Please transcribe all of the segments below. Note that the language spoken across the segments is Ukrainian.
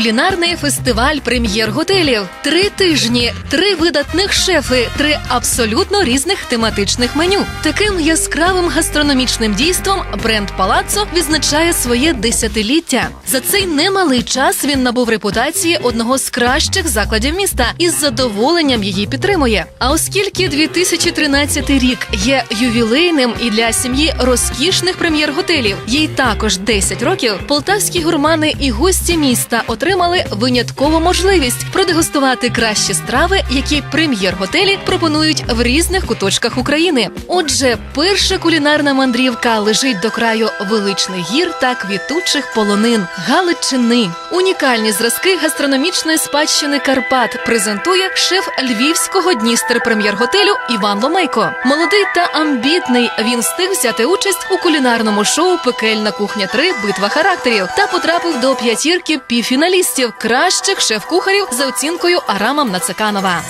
Кулінарний фестиваль прем'єр готелів. Три тижні, три видатних шефи, три абсолютно різних тематичних меню. Таким яскравим гастрономічним дійством бренд Палаццо відзначає своє десятиліття. За цей немалий час він набув репутації одного з кращих закладів міста і з задоволенням її підтримує. А оскільки 2013 рік є ювілейним і для сім'ї розкішних прем'єр-готелів, їй також 10 років, полтавські гурмани і гості міста отримали виняткову можливість продегустувати кращі страви, які прем'єр-готелі пропонують в різних куточках України. Отже, перша кулінарна мандрівка лежить до краю величних гір та квітучих полонин Галичини. Унікальні зразки гастрономічної спадщини Карпат презентує шеф львівського Дністер прем'єр-готелю Іван Ломейко. Молодий та амбітний він встиг взяти участь у кулінарному шоу Пекельна кухня 3 Битва характерів та потрапив до п'ятірки півфіналістів кращих шеф-кухарів за оцінкою Арама Нацеканова.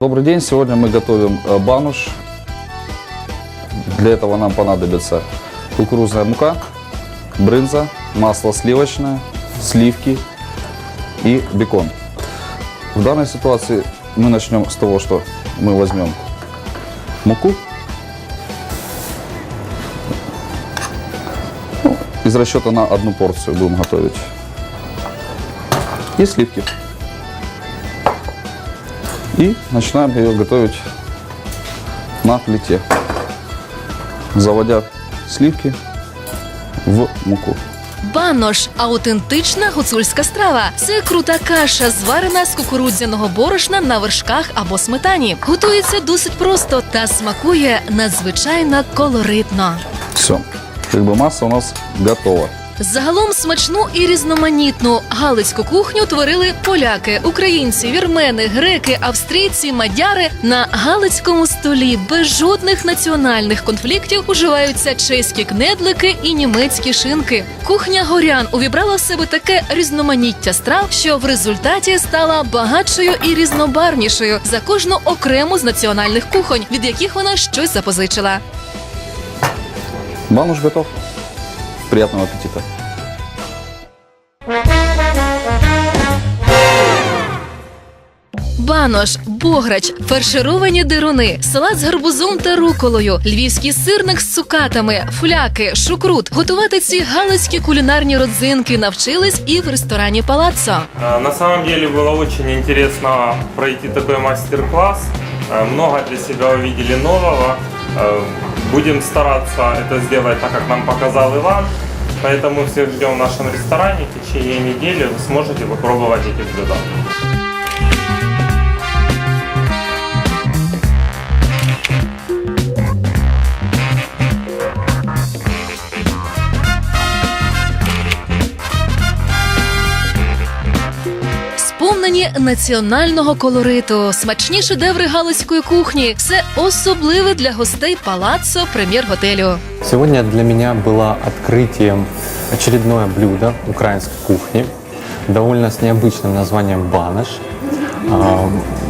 Добрый день. Сегодня мы готовим э, бануш. Для этого нам понадобится кукурузная мука, брынза, масло сливочное, сливки и бекон. В данной ситуации мы начнем с того, что мы возьмем муку. Из расчета на одну порцию будем готовить. И сливки. И начинаем ее готовить на плите, заводя сливки в муку. Банош аутентична гуцульська страва. Це крута каша, зварена з кукурудзяного борошна на вершках або сметані. Готується досить просто та смакує надзвичайно колоритно. Все. Как бы масса у нас готова. Загалом смачну і різноманітну галицьку кухню творили поляки, українці, вірмени, греки, австрійці, мадяри. На галицькому столі без жодних національних конфліктів уживаються чеські кнедлики і німецькі шинки. Кухня горян увібрала в себе таке різноманіття страв, що в результаті стала багатшою і різнобарвнішою за кожну окрему з національних кухонь, від яких вона щось запозичила. Бануш готов. Приятного аппетита. Банош, бограч, фаршировані дируни, салат з гарбузом та руколою, львівський сирник з цукатами, фляки, шукрут. Готувати ці галицькі кулінарні родзинки навчились і в ресторані Палаццо. Э, На самом деле было очень интересно пройти такой мастер-класс. Э, Много для себя увидели нового. Э, Будем стараться это сделать так, как нам показал Иван. Поэтому всех ждем в нашем ресторане. В течение недели вы сможете попробовать эти блюда. Сповнені національного колориту, смачні шедеври галицької кухні. Все особливе для гостей Палаццо прем'єр-готелю. Сегодня для меня было открытием очередное блюдо украинской кухни, довольно с необычным названием банаш. А,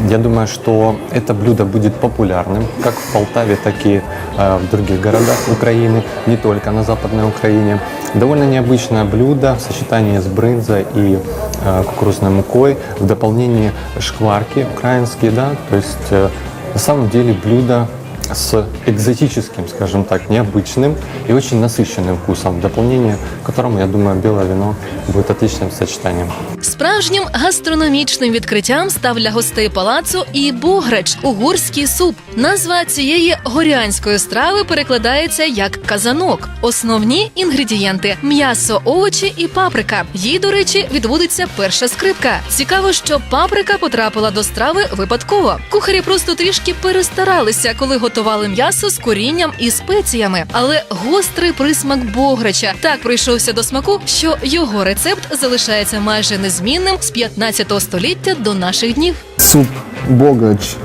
Я думаю, что это блюдо будет популярным как в Полтаве, так и э, в других городах Украины, не только на Западной Украине. Довольно необычное блюдо в сочетании с брынзой и э, кукурузной мукой, в дополнении шкварки украинские, да, то есть э, на самом деле блюдо с экзотическим, скажем так, необычным и очень насыщенным вкусом, в дополнение к которому, я думаю, белое вино будет отличным сочетанием. Справжнім гастрономічним відкриттям став для гостей палацу і бограч угорський суп. Назва цієї горянської страви перекладається як казанок. Основні інгредієнти м'ясо, овочі і паприка. Їй, до речі, відводиться перша скрипка. Цікаво, що паприка потрапила до страви випадково. Кухарі просто трішки перестаралися, коли готували м'ясо з корінням і спеціями. Але гострий присмак бограча так прийшовся до смаку, що його рецепт залишається майже незмінним з 15 століття до наших днів. суп богач,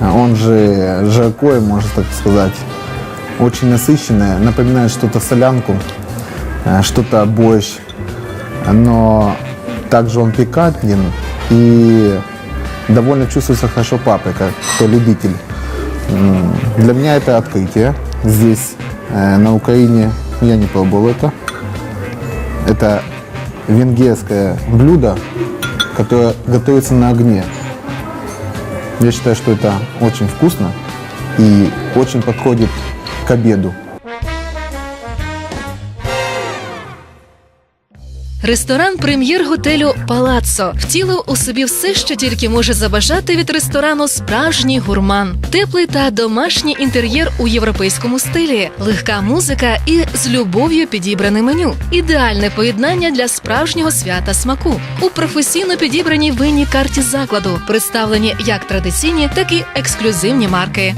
он же жаркое, можно так сказать, очень насыщенное, напоминает что-то солянку, э, что-то борщ, но также он пикантен и довольно чувствуется хорошо паприка, кто любитель. Для меня это открытие. Здесь, э, на Украине, Я не пробовал это. Это венгерское блюдо, которое готовится на огне. Я считаю, что это очень вкусно и очень подходит к обеду. Ресторан прем'єр готелю Палаццо втілив у собі все, що тільки може забажати від ресторану справжній гурман, теплий та домашній інтер'єр у європейському стилі, легка музика і з любов'ю підібране меню. Ідеальне поєднання для справжнього свята смаку. У професійно підібраній винній карті закладу представлені як традиційні, так і ексклюзивні марки.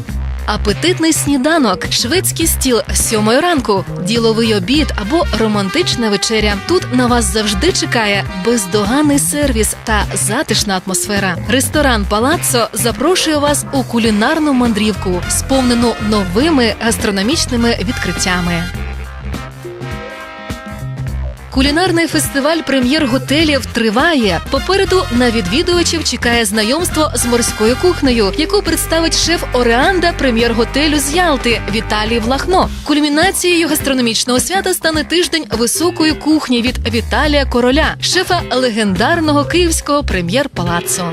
Апетитний сніданок, шведський стіл сьомої ранку, діловий обід або романтична вечеря. Тут на вас завжди чекає бездоганний сервіс та затишна атмосфера. Ресторан Палаццо запрошує вас у кулінарну мандрівку, сповнену новими гастрономічними відкриттями. Кулінарний фестиваль прем'єр готелів триває. Попереду на відвідувачів чекає знайомство з морською кухнею, яку представить шеф Ореанда прем'єр готелю з Ялти Віталій Влахно. Кульмінацією гастрономічного свята стане тиждень високої кухні від Віталія Короля, шефа легендарного київського прем'єр палацу.